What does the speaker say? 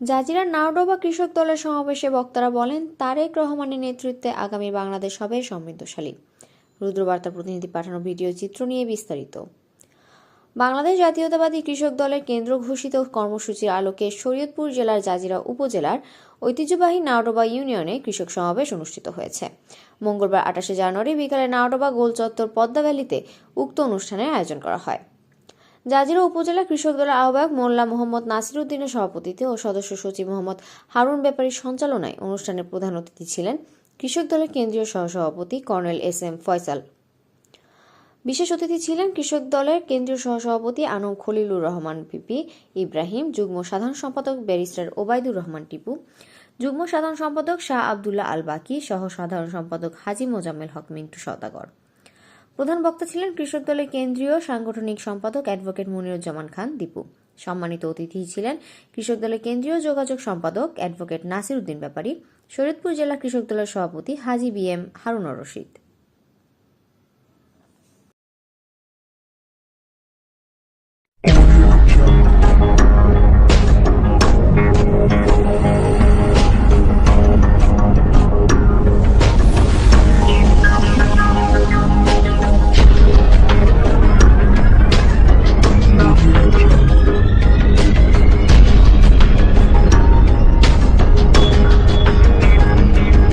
জাজিরার নাওডোবা কৃষক দলের সমাবেশে বক্তারা বলেন, তারেক রহমানের নেতৃত্বে আগামী বাংলাদেশ হবে সমৃদ্ধশালী। রুদ্রবার্তা প্রতিনিধি পাঠানো ভিডিও চিত্র নিয়ে বিস্তারিত। বাংলাদেশ জাতীয়তাবাদী কৃষক দলের কেন্দ্র ঘোষিত কর্মসূচির আলোকে শরীয়তপুর জেলার জাজিরা উপজেলার ঐতিহ্যবাহী নাওডোবা ইউনিয়নে কৃষক সমাবেশ অনুষ্ঠিত হয়েছে। মঙ্গলবার আঠাশে জানুয়ারি বিকালে নাওডোবা গোল চত্বর পদ্মা ভ্যালিতে উক্ত অনুষ্ঠানের আয়োজন করা হয়। জাজিরা উপজেলা কৃষক দলের আহ্বায়ক মোল্লা মোহাম্মদ নাসির উদ্দিনের সভাপতিত্বে ও সদস্য সচিব মোহাম্মদ হারুন ব্যাপারীর সঞ্চালনায় অনুষ্ঠানের প্রধান অতিথি ছিলেন কৃষক দলের কেন্দ্রীয় সহসভাপতি কর্নেল এস এম ফয়সাল। বিশেষ অতিথি ছিলেন কৃষক দলের কেন্দ্রীয় সহসভাপতি আনম খলিলুর রহমান পিপি, ইব্রাহিম, যুগ্ম সাধারণ সম্পাদক ব্যারিস্টার ওবায়দুর রহমান টিপু, যুগ্ম সাধারণ সম্পাদক শাহ আবদুল্লাহ আল বাকি, সহ সাধারণ সম্পাদক হাজি মোজাম্মেল হক মিন্টু সওদাগর। প্রধান বক্তা ছিলেন কৃষক দলের কেন্দ্রীয় সাংগঠনিক সম্পাদক অ্যাডভোকেট মনিরুজ্জামান খান, দীপু। সম্মানিত অতিথি ছিলেন কৃষক দলের কেন্দ্রীয় যোগাযোগ সম্পাদক অ্যাডভোকেট নাসির উদ্দিন ব্যাপারী, শরীয়তপুর জেলা কৃষক দলের সভাপতি হাজি বি এম হারুনর রশিদ।